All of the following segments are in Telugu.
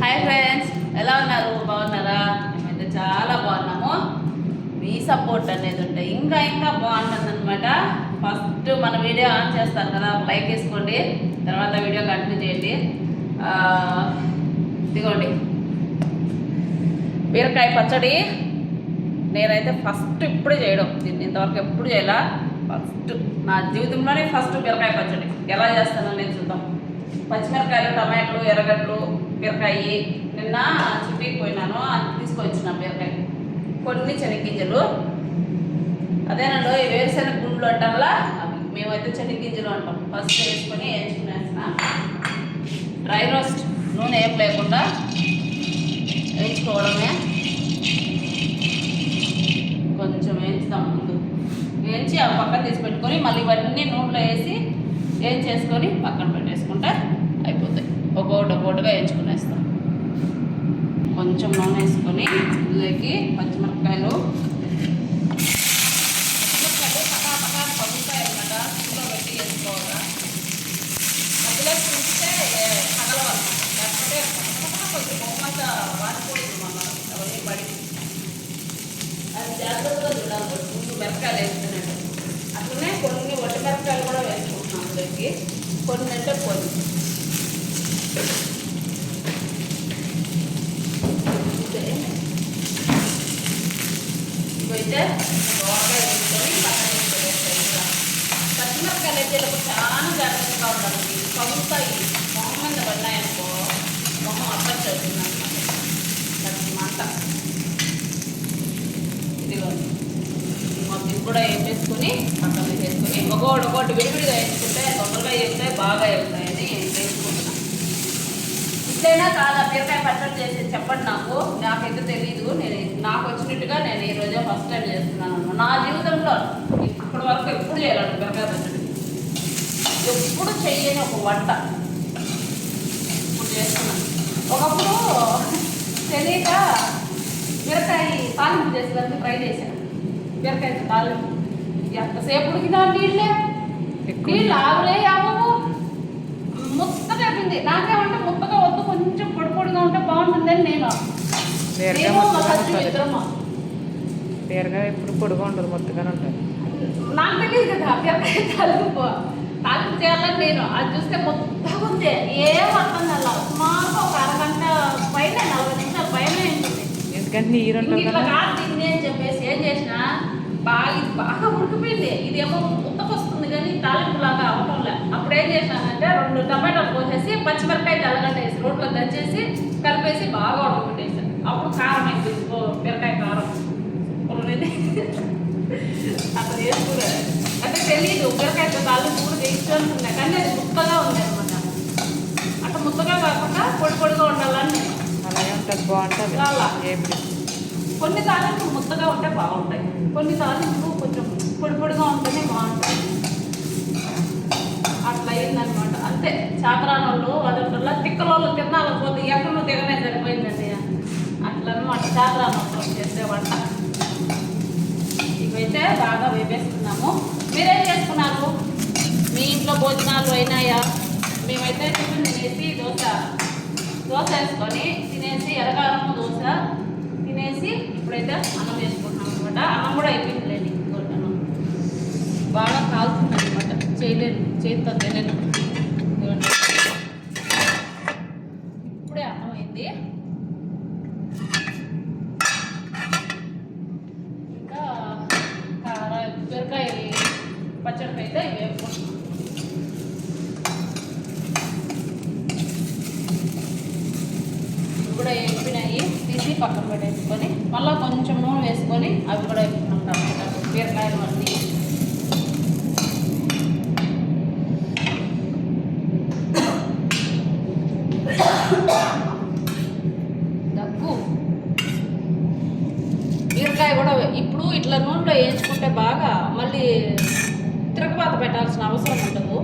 హాయ్ ఫ్రెండ్స్ ఎలా ఉన్నారు? బాగున్నారా? మేమైతే చాలా బాగున్నాము. మీ సపోర్ట్ అనేది ఉంటే ఇంకా ఇంకా బాగుంటుంది అనమాట ఫస్ట్ మన వీడియో ఆన్ చేస్తారు కదా లైక్ వేసుకోండి. తర్వాత వీడియో కంటిన్యూ చేయండి. ఇదిగోండి. బీరకాయ పచ్చడి నేనైతే ఫస్ట్ ఇప్పుడే చేయడం. దీన్ని ఇంతవరకు ఎప్పుడు చేయాల? ఫస్ట్ నా జీవితంలోనే ఫస్ట్ బీరకాయ పచ్చడి. ఎలా చేస్తానో నేను చూద్దాం. పచ్చిమిరకాయలు టమాటాలు ఎర్రగడ్డలు బీరకాయ నిన్న చుట్టికి పోయినాను. అది తీసుకొచ్చిన బీరకాయ. కొన్ని చెనిగ్గింజలు అదేనండి ఈ వేరుశెనగ గుండ్లు అంటారా మేమైతే చెనిగ్గింజలు అంటాం. ఫస్ట్ వేసుకొని వేయించుకునేసిన. Dry roast. నూనె ఏం లేకుండా వేయించుకోవడమే. కొంచెం వేయించుదాం ముందు. వేయించి ఆ పక్కన తీసి పెట్టుకొని మళ్ళీ ఇవన్నీ నూనెలో వేసి ఏం చేసుకొని పక్కన పెట్టేసుకుంటే అయిపోతాయి. ఒక్కొక్కటి ఒక్కొక్కటిగా వేయించుకునేస్తాం. కొంచెం నూనె వేసుకొని ఇందులోకి పచ్చిమిరపకాయలు. పచ్చిమిరపకాయలు అవన్నీ పడి. అది జాగ్రత్తగా చూడాలి. ముందు మిరపకాయలు వేస్తున్నాడు అట్లనే కొన్ని ఒట్టి మిరపకాయలు కూడా వేసుకుంటాం అందులోకి కొన్ని అంటే కొన్ని ఇదే. ఇవైతే దోరగా వేసుకొని పక్కన వేసుకోవాలి ఇంకా. పచ్చిమిరపకాయలు అయితే ఇలా చాలా జాగ్రత్తగా ఉండాలి ఇవి పగులుతాయి మొహం మీద పడినాయనుకో మొహం అప్పచ్చి అవుతుంది అనమాట మంట ఇదిగోండి మొత్తం ఇది కూడా వేసుకుని మసాలా వేసుకుని ఒకటి ఒకటి విడివిడిగా వేసుకుంటే తొందరగా వేస్తాయి బాగా వేస్తాయని వేసుకుంటున్నాను ఇట్లైనా కాదా బీరకాయ పచ్చడి చేసి చెప్పండి నాకు. నాకైతే తెలియదు నేను నాకు వచ్చినట్టుగా నేను ఈ రోజే ఫస్ట్ టైం చేస్తున్నాను నా జీవితంలో ఇప్పటి వరకు ఎప్పుడు చేయాలండి బీరకాయ పచ్చడి. ఎప్పుడు చెయ్యని ఒక వంట. ఇప్పుడు చేస్తున్నాను. ఒకప్పుడు తెలియక బీరకాయ తాలింపు చేసేదానికి ట్రై చేశాను. బీరకాయ తాలింపు. ఎంతసేపు ఉడికినా నీళ్ళే? నీళ్ళు ఆవులే ఆవు ముత్తగా అయిపోయింది నాకేమంటే ముత్తగా వద్దు కొంచెం పొడి పొడిగా ఉంటే బాగుంటుందని నేను ఎప్పుడు పొడిగా ఉండదు మొత్తగానే ఉంటుంది. నాకు తెలియదు కదా బీరకాయ తాలింపు. తాలింపు చేయాలని నేను. అది చూస్తే మొత్తగా ఉంది. ఏం అర్థం కాల. సుమారుగా ఒక అరగంట పైన నలభై నిమిషాల పైన ఎందుకంటే నీరు ఉంటుంది ఇట్లా కదా కాదు తింది అని చెప్పేసి ఏం చేసిన బాగా ఇది బాగా ఉడికిపోయింది. ఇదేమో ఉత్తకు వస్తుంది కానీ తాలింపు లాగా అవటం లే. అప్పుడు ఏం చేసినానంటే రెండు టమాటాలు పోసేసి పచ్చిమిరపకాయ తెల్లగడ్డ వేసి రోట్లో దంచేసి కలిపేసి బాగా ఉడకబెట్టేసాను అప్పుడు కారం అయిపోయింది ఓ బీరకాయ కారం. అట్లా చేసుకున్నాను అంటే తెలియదు బీరకాయ తాలింపు కూడా చేయించుకుంటున్నా కానీ అది ముక్కగా ఉంది అనమాట అట్లా ముక్కగా కాకుండా పొడి పొడిగా ఉండాలని అలాగే ఉంటుంది బాగుంటుంది. కొన్ని తాలింపులు ముద్దగా ఉంటే బాగుంటాయి. కొన్ని తాలింపులు కొంచెం పొడి పొడిగా ఉంటేనే బాగుంటాయి. అట్లా అయిందనమాట అంతే. చాకరాని వాళ్ళు అదంటల్లా తిక్కల వాళ్ళు ఎక్కడో తిననే సరిపోయిందండి. అట్లా అనమాట చాకరాని చేసే వంట ఇవైతే బాగా వేపేస్తున్నాము మీరేం చేసుకున్నారు? మీ ఇంట్లో భోజనాలు అయినాయా? మేమైతే టిఫిన్ తినేసి దోశ దోశ వేసుకొని తినేసి ఎరగారము దోశ తినేసి ఇప్పుడైతే అన్నం వేసుకుంటున్నాం అనమాట అన్నం కూడా అయిపోయిందిలేండి. ఇంకోటి బాగా కాలుతుంది అనమాట చేయలేను. చేతితో తెలియను ఇప్పుడే అన్నం అయింది. ఇంకా కార బీరకాయ పచ్చడికి అయితే ఇవి వేపుకుంటున్నాం ఇవి కూడా వేపినాయి తీసి పక్కన పెట్టేసుకొని మళ్ళీ కొంచెం నూనె వేసుకొని అవి కూడా వేసుకుంటాం. అన్నమాట బీరకాయలు అన్నీ. దగ్గు. బీరకాయ కూడా ఇప్పుడు ఇట్లా నూనెలో వేయించుకుంటే బాగా మళ్ళీ తిరగబాత పెట్టాల్సిన అవసరం ఉండదు.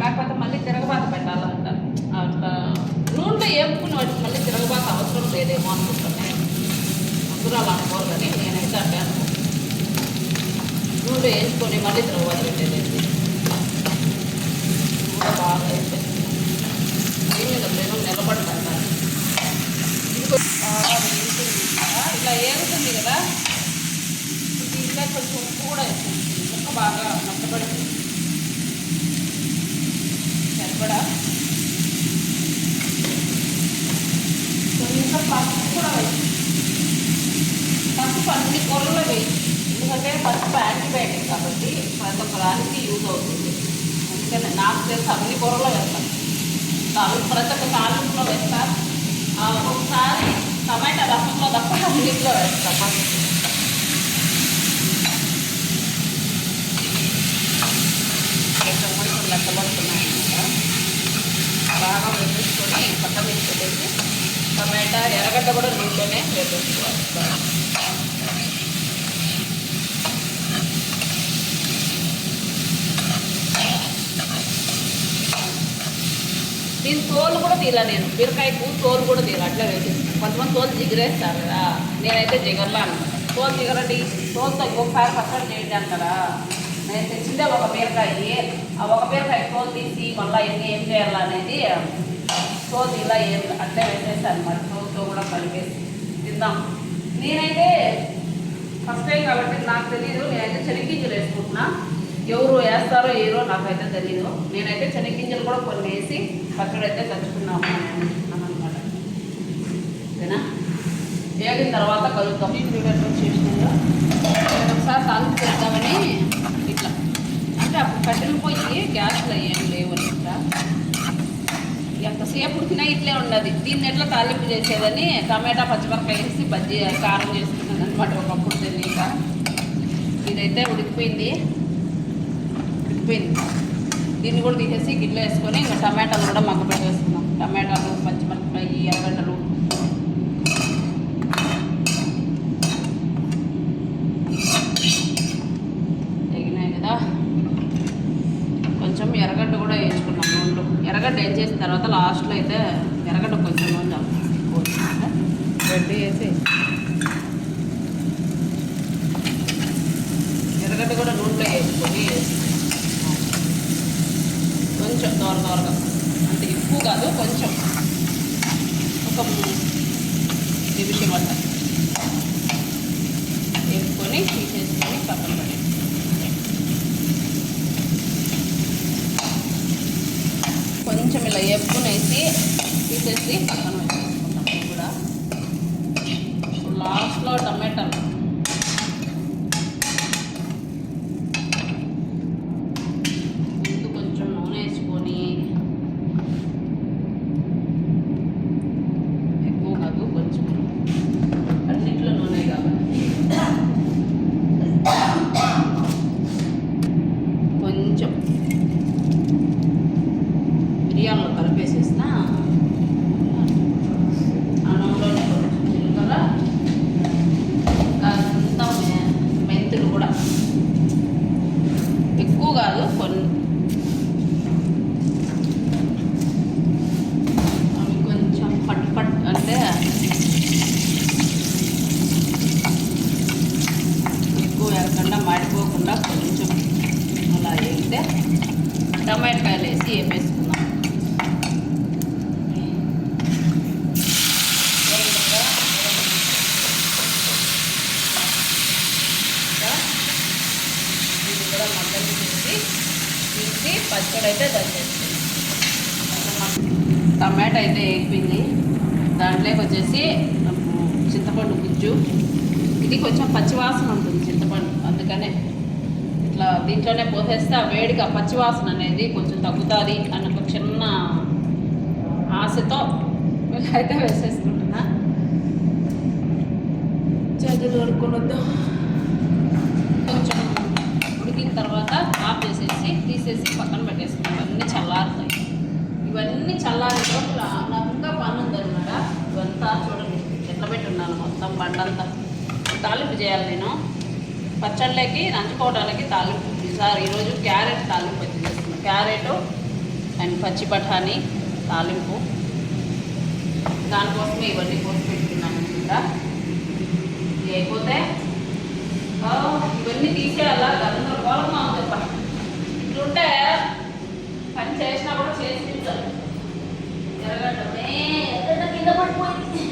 లేకపోతే మళ్ళీ తిరగబాత పెట్టాలంట అట్లా నూనెలో వేపుకుని వాటికి మళ్ళీ తిరగబాక అవసరం లేదేమో అనుకుంటున్నాను అందరూ అలా అనుకోవాలని నేనైతే అంటే అనుకుంటున్నాను నూనెలో వేసుకొని మళ్ళీ తిరగబాత పెట్టేది కూడా బాగా మీద నేను నిలబడతాను. ఇలా ఏగుతుంది కదా. దీంట్లో కొంచెం ఉప్పు కూడా వేస్తుంది బాగా నష్టపడి సరిపడా? అన్ని కూరలో వేయి. ఎందుకంటే పసుపు యాంటీబయాటిక్ కాబట్టి ప్రతి ఒక్క దానికి యూజ్ అవుతుంది. అందుకని నాకు తెలిసి అన్ని కూరలో వేస్తాను తాలింపు ప్రతి ఒక్క తాలింపులో వేస్తా. ఒకసారి టమాటా రసంలో తప్ప అన్నింటిలో వేస్తా. పసుపు కొంచెం కొంచెం బాగా వేసేసుకొని పక్కన తీసి టమాటా ఎర్రగడ్డ కూడా నీళ్ళలోనే వేసేసుకోవాలి. దీని తోలు కూడా తీరా నేను. బీరకాయకు తోలు కూడా తీరా. అట్లా వేసేస్తాను కొంతమంది తోలు జిగరేస్తారు కదా. నేనైతే జిగర్లా తోలు జిగరండి. తోలుతో ఇంకొకసారి పచ్చడి చేయండి కదా నేను తెచ్చిందే ఒక బీరకాయ. ఆ ఒక బీరకాయ తోలు తీసి మళ్ళీ ఎన్ని ఏం చేయాలనేది తోలు ఇలా ఏం అట్లే వేసేస్తాను మరి తోలుతో కూడా కలిపేసి. తిందాం. నేనైతే ఫస్ట్ టైం కాబట్టి నాకు తెలియదు నేనైతే చెనిగ్గింజలు వేసుకుంటున్నా. ఎవరు వేస్తారో ఏరో నాకైతే తెలియదు నేనైతే చెనిగ్గింజలు కూడా కొన్ని వేసి పచ్చడి అయితే తెచ్చుకున్నాము అనమాట ఓకేనా? వేగిన తర్వాత కలుగుతాం చేసినాక ఒకసారి తాలింపు చేద్దామని ఇట్లా. అంటే అప్పుడు కట్టెలు పోయి గ్యాస్లో ఏం లేవు అనమాట ఎంతసేపు ఉడికినా ఇట్లే ఉండదు. దీన్ని ఎట్లా తాలింపు చేసేదని టమాటా పచ్చిమిరపకాయ వేసి బజ్జీ కారం చేసుకున్నాను అనమాట ఒకప్పుడు తెలియక ఇదైతే ఉడికిపోయింది. ఉడికిపోయింది. దీన్ని కూడా తీసేసి గిన్నెలో వేసుకొని ఇంకా టమాటాలు కూడా మగ్గ పెట్టేసుకున్నాం టమాటాలు పచ్చిమిరపకాయ ఎర్రగడ్డలు తగినాయి కదా. కొంచెం ఎర్రగడ్డ కూడా వేసుకున్నాం నూనెలో ఎర్రగడ్డ ఏం చేసిన తర్వాత లాస్ట్లో అయితే ఎర్రగడ్డ కొంచెం నూనె పోసుకుంటా గడ్డి వేసి ఎర్రగడ్డ కూడా నూనెలో వేసుకొని కొంచెం దోర దోరగా అంటే ఎక్కువ కాదు కొంచెం ఒక నిమిషం అట్ట వేసుకొని తీసేసుకొని పక్కన పడేసి కొంచెం ఇలా వేపుకునేసి తీసేసి పక్కన వేసేసుకుంటాం ఇది కూడా. ఇప్పుడు లాస్ట్లో టమాటాలు. ముందు కొంచెం నూనె వేసుకొని ఎక్కువ కాదు కొంచెం అన్నిట్లో నూనె కాబట్టి కొంచెం. మిరియాల్లో కలిపేసేసిన అన్నంలోనే కొంచెం జీలకర్ర కాస్తంత మె- మెంతులు కూడా ఎక్కువ కాదు కొన్ని అవి కొంచెం పట్ పట్ అంటే ఎక్కువ ఎరకుండా మాడిపోకుండా కొంచెం అలా వేగితే టమాటకాయలు వేసి వేపేసుకున్నాం వేగినాక ఇది కూడా మగ్గలు తీసి తీసి పచ్చడి అయితే దంచేస్తుంది టమాటా అయితే వేగిపోయింది. దాంట్లోకి వచ్చేసి చింతపండు గుజ్జు ఇది కొంచెం పచ్చివాసన ఉంటుంది చింతపండు అందుకనే ఇట్లా దీంట్లోనే పోసేస్తే ఆ వేడిగా పచ్చివాసన అనేది కొంచెం తగ్గుతుంది అన్న ఒక చిన్న ఆశతో అయితే వేసేసుకుంటున్నా. చేతులు వద్దాం. కొంచెం ఉడికిన తర్వాత ఆఫ్ చేసేసి తీసేసి పక్కన పెట్టేసుకున్నాం ఇవన్నీ చల్లారుతాయి. ఇవన్నీ చల్లారి నాకు ఇంకా పని ఉందన్నమాట. ఇవంతా చూడండి ఎట్లా పెట్టున్నాను మొత్తం బండంతా. తాలింపు చేయాలి నేను. పచ్చళ్ళకి నంచుకోవడానికి తాలింపు ఈసారి ఈరోజు క్యారెట్ తాలింపు వచ్చి చేస్తున్నాం. క్యారెట్ అండ్ పచ్చి బఠానీ తాలింపు. దానికోసమే ఇవన్నీ కోసి పెట్టుకున్నాను అనమాట లేకపోతే ఇవన్నీ తీసేయాలా? గందరగోళంగా ఉంది పని ఇట్లుంటే పని చేసినా కూడా చేసి తింటారు ఎరగడమే కింద పడిపోయింది.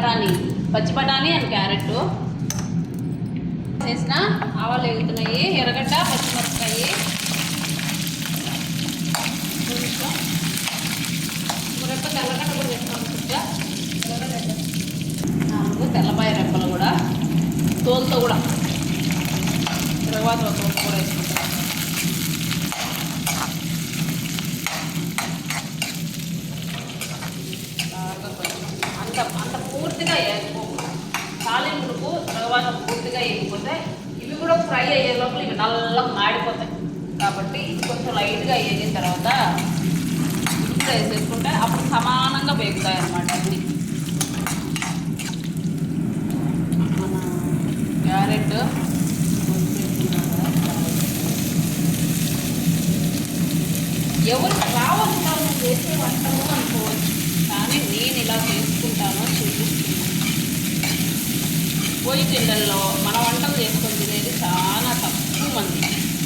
బఠానీ పచ్చి బఠానీ అండ్ క్యారెట్ చేసిన ఆవాలు ఎగుతున్నాయి ఎర్రగడ్డ పచ్చిమిరపకాయ. కొంచెం రెప్ప తెల్లగడ్డ కూడా వేస్తాం తెల్లబాయ నాలుగు రెప్పలు కూడా. తోలుతో కూడా. తర్వాత ఒక కూడా వేసుకుంటాం. అంత అంత పూర్తిగా వేసుకోకూడదు తాలింపులకు తర్వాత పూర్తిగా వేయకపోతే ఇవి కూడా ఫ్రై అయ్యే లోపల ఇవి నల్లగా మాడిపోతాయి. కాబట్టి ఇది కొంచెం లైట్గా వేగిన తర్వాత ఇంకా వేసేసుకుంటే అప్పుడు సమానంగా వేగుతాయి అన్నమాట అన్నీ. మన క్యారెట్ ఎవరు రావచ్చు చేసే వంటలు అనుకోవచ్చు. కానీ నేను ఇలా చేసుకుంటాను చూపిస్తున్నాను పొయ్యి గిన్నెల్లో మన వంటలు చేసుకొని తినేది చాలా తక్కువ మంది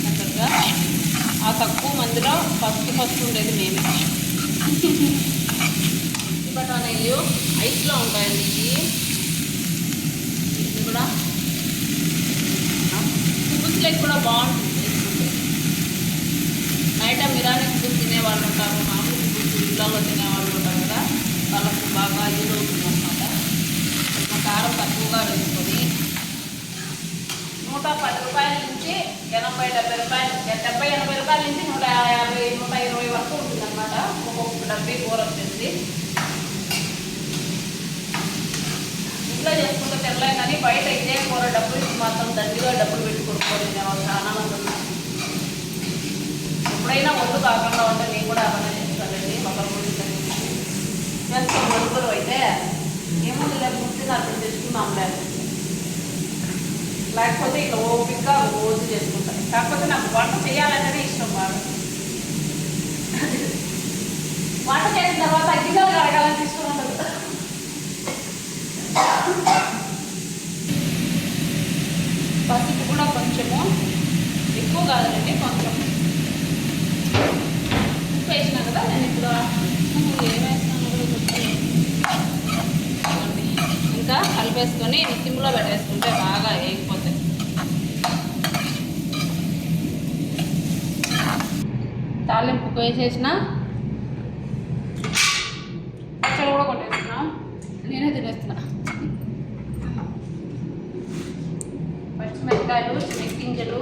చక్కగా. ఆ తక్కువ మందిలో ఫస్ట్ ఫస్ట్ ఉండేది మేమే. బఠానీలు ఐస్లో ఉంటాయండి ఇది కూడా. పులుసులకి కూడా బాగుంటుంది నైట్ బిర్యానీ పులుసు తినేవాళ్ళు ఉంటారు మామూలు పులుసు ఇళ్ళలో తినేవాళ్ళు వాళ్ళకు బాగా యూజ్ అవుతుంది అనమాట కొంచెం కారం తక్కువగా వేసుకొని నూట పది రూపాయల నుంచి ఎనభై డెబ్బై రూపాయలు డెబ్బై ఎనభై రూపాయల నుంచి నూట యాభై నూట ఇరవై వరకు ఉంటుంది అనమాట ఒక్కొక్క డబ్బీ కూర వచ్చేసి. ఇంట్లో చేసుకుంటే తెల్లే కానీ బయట ఇదే కూర డబ్బులు మాత్రం దండిగా డబ్బులు పెట్టి కొనుక్కోవాలి చాలా మంది ఎప్పుడైనా ఒళ్ళు కాకుండా ఉంటే నేను కూడా అలానే అయితే ఏముంది లేదు ముందు చేసుకున్నాం లేదు లేకపోతే ఇట్లా ఓపిక్గా రోజు చేసుకుంటాను. కాకపోతే నాకు వంట చేయాలనేది ఇష్టం బాగా వంట చేసిన తర్వాత గిన్నెలు కడగాలని ఇష్టం ఉండదు. పసుపు కూడా కొంచెము ఎక్కువ కాదండి కొంచెం. ఉప్పు వేసినా కదా నేను ఇప్పుడు ఏమైనా వేస్తాను కూడా గుర్తులేదు. ఇదిగోండి. ఇంకా కలిపేసుకొని సిమ్లో పెట్టేసుకుంటే బాగా వేగిపోతాయి. తాలింపు వేసేసిన పచ్చడి కూడా కొట్టేస్తున్నా నేనే తినేస్తున్నా పచ్చిమిరపకాయలు చెనక్కింజలు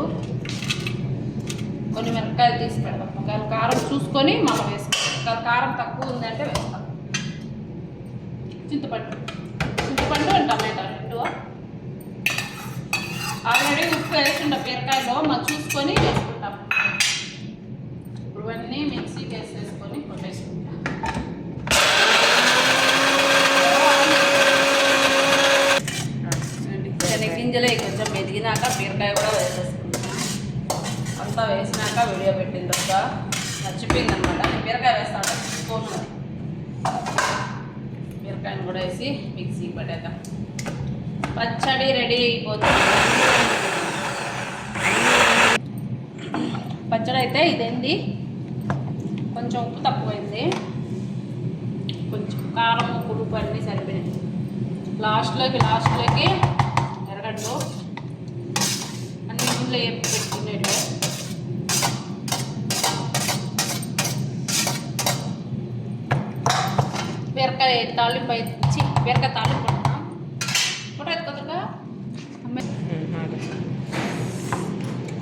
కొన్ని మిరపకాయలు తీసి పెడతాం ఒకవేళ కారం చూసుకొని మళ్ళీ వేసుకోవాలి ఒకవేళ కారం తక్కువ ఉందంటే వేస్తాం చింతపండు చింతపండు అండ్ టమాటా రెండు ఆల్రెడీ ఉప్పు వేసిండ బీరకాయలో మనం చూసుకొని వేసుకుంటాం ఇప్పుడు ఇవన్నీ మిక్సీకి వేసేసుకొని కొట్టేసుకుంటాం. శనగింజలే కొంచెం మెదిగినాక బీరకాయ కూడా వేసేసుకుంటాం. అంతా వేసినాక వీడియో పెట్టింది ఒక మర్చిపోయింది అనమాట బీరకాయ వేస్తాను స్పూన్ అది. బీరకాయను కూడా వేసి మిక్సీ పడేద్దాం పచ్చడి రెడీ అయిపోతుంది. పచ్చడి అయితే ఇదేంది? కొంచెం ఉప్పు తక్కువైంది. కొంచెం కారం ఉప్పు అన్నీ సరిపోయింది లాస్ట్లోకి లాస్ట్లోకి ఎరగడ్లు అన్ని ఇంట్లో వేపి పెట్టుకునేటివే. బీరకాయ తాలింపు ఇచ్చి బీరకాయ తాలింపు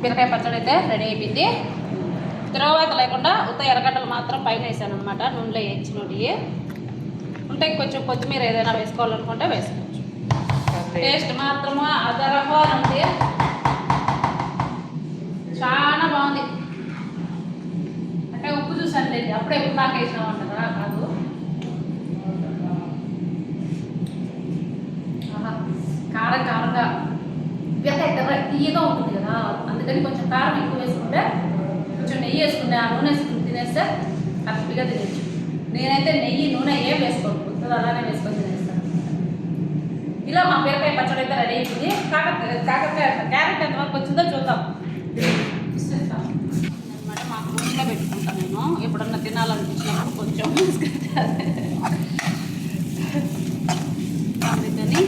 బీరకాయ పచ్చడి అయితే రెడీ అయిపోయింది. తర్వాత లేకుండా ఉత్త ఎర్రగడ్డలు మాత్రం పైన వేసాను అనమాట నూనెలో వేయించినవి ఉంటే కొంచెం కొత్తిమీర ఏదైనా వేసుకోవాలనుకుంటే వేసుకోవచ్చు. టేస్ట్ మాత్రము అదరగా ఉంది. చాలా బాగుంది. అంటే ఉప్పు చూసాను లేదు అప్పుడే ఉప్పు దాకా వేసినాం కదా కాదు. కారం కారంగా బీరకాయ తెర్ర తీయగా ఉంటుంది కదా. అందుకని కొంచెం కారం ఎక్కువ వేసుకుంటే కొంచెం నెయ్యి వేసుకుంటే ఆ నూనె వేసుకుని తినేస్తే హ్యాపీగా తినచ్చు. నేనైతే నెయ్యి నూనె ఏం వేసుకోను. కొత్తది అలానే వేసుకొని తినేస్తాను ఇలా మా బీరకాయ పచ్చడి అయితే రెడీ అయిపోయింది. కాకరకాయ కాకరకాయ క్యారెట్ ఎంతవరకు వచ్చిందో చూద్దాం. అనమాట మా రూమ్లో పెట్టుకుంటాను నేను. ఎప్పుడన్నా తినాలనిపించినప్పుడు కొంచెం అందుకని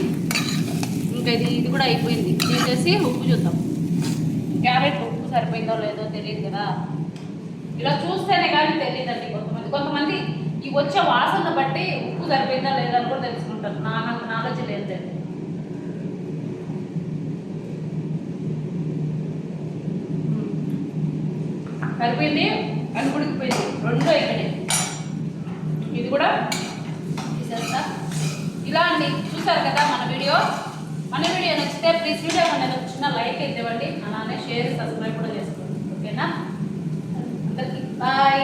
ఇంకా ఇది ఇది కూడా అయిపోయింది. తీసేసి ఉప్పు చూద్దాం. క్యారెట్ ఉప్పు సరిపోయిందో లేదో తెలియదు కదా. ఇలా చూస్తేనే కానీ తెలియదండి కొంతమంది. కొంతమంది ఈ వచ్చే వాసన బట్టి ఉప్పు సరిపోయిందా లేదా అని కూడా తెలుసుకుంటారు. నా నాకు నాలెడ్జ్ లేదు. సరిపోయింది అని ఉడికిపోయింది రెండో అయిపోయినాయి. ఇది కూడా తీసేస్తా. ఇలా అండి. చూసారు కదా మన వీడియో? మన వీడియో నచ్చితే ప్లీజ్ వీడియో అనేది ఒక చిన్న లైక్ అయితే ఇవ్వండి. అలానే షేర్ సబ్స్క్రైబ్ కూడా చేసుకోండి. ఓకేనా అందరికీ బాయ్